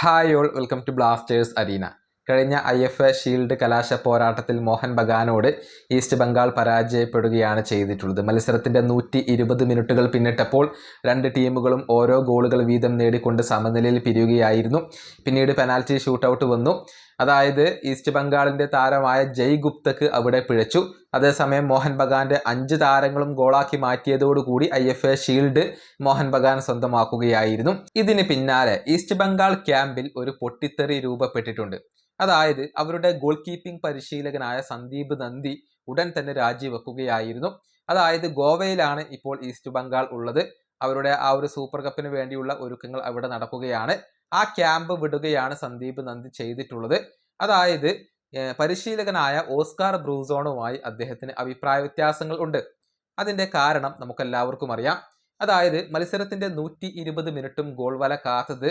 Hi all welcome to Blasters arena. കഴിഞ്ഞ I F A shield കലാശ പോരാട്ടത്തിൽ മോഹൻ ബഗാനോട് ഈസ്റ്റ് ബംഗാൾ പരാജയപ്പെടുകയാണ് ചെയ്തിട്ടുള്ളത്. മത്സരത്തിന്റെ നൂറ്റി ഇരുപത് മിനിറ്റുകൾ പിന്നിട്ടപ്പോൾ രണ്ട് ടീമുകളും ഓരോ ഗോളുകൾ വീതം നേടിക്കൊണ്ട് സമനിലയിൽ പിരിയുകയായിരുന്നു. പിന്നീട് പെനാൽറ്റി ഷൂട്ടൗട്ട് വന്നു. അതായത് ഈസ്റ്റ് ബംഗാളിന്റെ താരമായ ജയ് ഗുപ്തക്ക് അവിടെ പിഴച്ചു. അതേസമയം മോഹൻ ബഗാന്റെ അഞ്ച് താരങ്ങളും ഗോളാക്കി മാറ്റിയതോടുകൂടി I F A shield Mohun Bagan സ്വന്തമാക്കുകയായിരുന്നു. ഇതിന് പിന്നാലെ ഈസ്റ്റ് ബംഗാൾ ക്യാമ്പിൽ ഒരു പൊട്ടിത്തെറി രൂപപ്പെട്ടിട്ടുണ്ട്. അതായത് അവരുടെ ഗോൾ കീപ്പിംഗ് പരിശീലകനായ സന്ദീപ് നന്ദി ഉടൻ തന്നെ രാജിവെക്കുകയായിരുന്നു. അതായത് ഗോവയിലാണ് ഇപ്പോൾ ഈസ്റ്റ് ബംഗാൾ ഉള്ളത്. അവരുടെ ആ ഒരു സൂപ്പർ കപ്പിന് വേണ്ടിയുള്ള ഒരുക്കങ്ങൾ അവിടെ നടക്കുകയാണ്. ആ ക്യാമ്പ് വിടുകയാണ് സന്ദീപ് നന്ദി ചെയ്തിട്ടുള്ളത്. അതായത് പരിശീലകനായ ഓസ്കാർ ബ്രൂസോണുമായി അദ്ദേഹത്തിന് അഭിപ്രായ വ്യത്യാസങ്ങൾ ഉണ്ട്. അതിന്റെ കാരണം നമുക്കെല്ലാവർക്കും അറിയാം. അതായത് മത്സരത്തിന്റെ നൂറ്റി ഇരുപത് മിനിറ്റും ഗോൾ വല കാത്തത്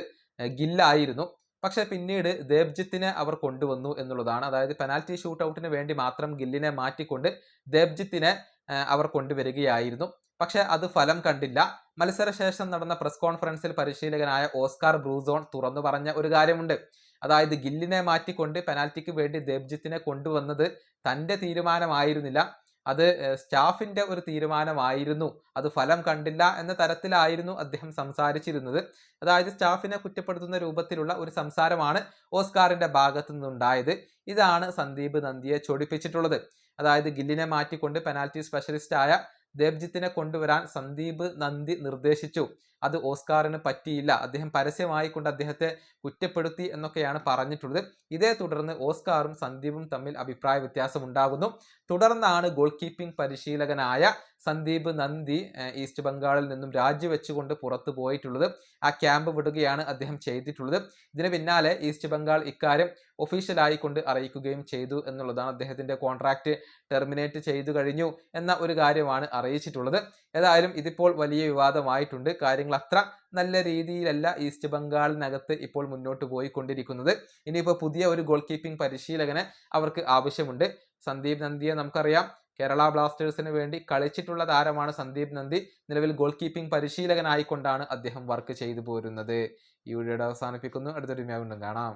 ഗില്ലായിരുന്നു. പക്ഷെ പിന്നീട് ദേബ്ജിത്തിനെ അവർ കൊണ്ടുവന്നു എന്നുള്ളതാണ്. അതായത് പെനാൽറ്റി ഷൂട്ടൗട്ടിന് വേണ്ടി മാത്രം ഗില്ലിനെ മാറ്റിക്കൊണ്ട് ദേബ്ജിത്തിനെ അവർ കൊണ്ടുവരികയായിരുന്നു. പക്ഷെ അത് ഫലം കണ്ടില്ല. മത്സരശേഷം നടന്ന പ്രസ് കോൺഫറൻസിൽ പരിശീലകനായ ഓസ്കാർ ബ്രൂസോൺ തുറന്നു പറഞ്ഞ ഒരു കാര്യമുണ്ട്. അതായത് ഗില്ലിനെ മാറ്റിക്കൊണ്ട് പെനാൽറ്റിക്ക് വേണ്ടി ദേബ്ജിത്തിനെ കൊണ്ടുവന്നത് തന്റെ തീരുമാനമായിരുന്നില്ല. അത് സ്റ്റാഫിന്റെ ഒരു തീരുമാനമായിരുന്നു. അത് ഫലം കണ്ടില്ല എന്ന തരത്തിലായിരുന്നു അദ്ദേഹം സംസാരിച്ചിരുന്നത്. അതായത് സ്റ്റാഫിനെ കുറ്റപ്പെടുത്തുന്ന രൂപത്തിലുള്ള ഒരു സംസാരമാണ് ഓസ്കാറിന്റെ ഭാഗത്തു നിന്നുണ്ടായത് ഇതാണ് സന്ദീപ് നന്ദിയെ ചൊടിപ്പിച്ചിട്ടുള്ളത്. അതായത് ഗില്ലിനെ മാറ്റിക്കൊണ്ട് പെനാൽറ്റി സ്പെഷ്യലിസ്റ്റായ ദേബ്ജിത്തിനെ കൊണ്ടുവരാൻ സന്ദീപ് നന്ദി നിർദ്ദേശിച്ചു. അത് ഓസ്കാറിന് പറ്റിയില്ല. അദ്ദേഹം പരസ്യമായി കൊണ്ട് അദ്ദേഹത്തെ കുറ്റപ്പെടുത്തി എന്നൊക്കെയാണ് പറഞ്ഞിട്ടുള്ളത്. ഇതേ തുടർന്ന് ഓസ്കാറും സന്ദീപും തമ്മിൽ അഭിപ്രായ വ്യത്യാസം ഉണ്ടാകുന്നു. തുടർന്നാണ് ഗോൾ കീപ്പിംഗ് പരിശീലകനായ സന്ദീപ് നന്ദി ഈസ്റ്റ് ബംഗാളിൽ നിന്നും രാജിവെച്ചുകൊണ്ട് പുറത്തു പോയിട്ടുള്ളത്. ആ ക്യാമ്പ് വിടുകയാണ് അദ്ദേഹം ചെയ്തിട്ടുള്ളത്. ഇതിന് പിന്നാലെ ഈസ്റ്റ് ബംഗാൾ ഇക്കാര്യം ഒഫീഷ്യലായിക്കൊണ്ട് അറിയിക്കുകയും ചെയ്തു എന്നുള്ളതാണ് അദ്ദേഹത്തിന്റെ കോൺട്രാക്ട് ടെർമിനേറ്റ് ചെയ്തു കഴിഞ്ഞു എന്ന ഒരു കാര്യമാണ് അറിയിച്ചിട്ടുള്ളത്. ഏതായാലും ഇതിപ്പോൾ വലിയ വിവാദമായിട്ടുണ്ട്. കാര്യങ്ങൾ അത്ര നല്ല രീതിയിലല്ല ഈസ്റ്റ് ബംഗാളിനകത്ത് ഇപ്പോൾ മുന്നോട്ട് പോയിക്കൊണ്ടിരിക്കുന്നത്. ഇനിയിപ്പോൾ പുതിയ ഒരു ഗോൾ കീപ്പിംഗ് പരിശീലകനെ അവർക്ക് ആവശ്യമുണ്ട്. സന്ദീപ് നന്ദിയെ നമുക്കറിയാം. കേരള ബ്ലാസ്റ്റേഴ്സിന് വേണ്ടി കളിച്ചിട്ടുള്ള താരമാണ് സന്ദീപ് നന്ദി. നിലവിൽ ഗോൾ കീപ്പിംഗ് പരിശീലകനായിക്കൊണ്ടാണ് അദ്ദേഹം വർക്ക് ചെയ്തു പോരുന്നത്. ഈ വീഡിയോയുടെ അവസാനിപ്പിക്കുന്നു. അടുത്തൊരു വീണ്ടും കാണാം.